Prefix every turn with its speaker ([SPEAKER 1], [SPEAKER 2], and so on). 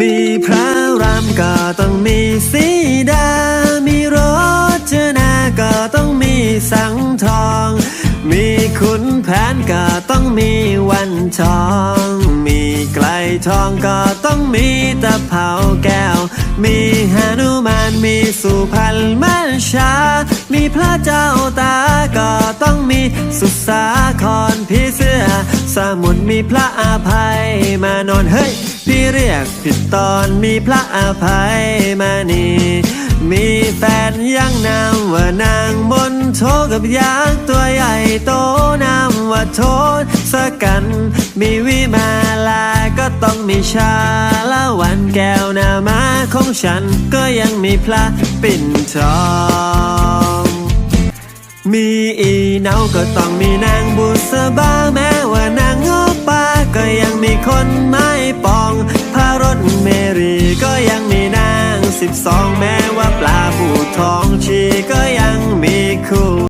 [SPEAKER 1] มีพระรามก็ต้องมีสีดา มีรจนาก็ต้องมีสังทอง มีขุนแผนก็ต้องมีวันทอง มีไกลทองก็ต้องมีตะเภาแก้ว มีหนุมานมีสุพรรณมัญชา มีพระเจ้าตาก็ต้องมีสุสาครพี่เสื้อ สมุนมีพระอาภัยมานอนเฮ้ยพี่เรียกผิดตอนมีพระอาภัยมานีมีแฟนยังนามว่านางมนโทกับยางตัวใหญ่โตนามว่าโทษสกัน มีวิมาลาก็ต้องมีชาละวันแก้วนามาของฉันก็ยังมีพระปิ่นทองมีอีเนาก็ต้องมีนางบุษบา massive song, man.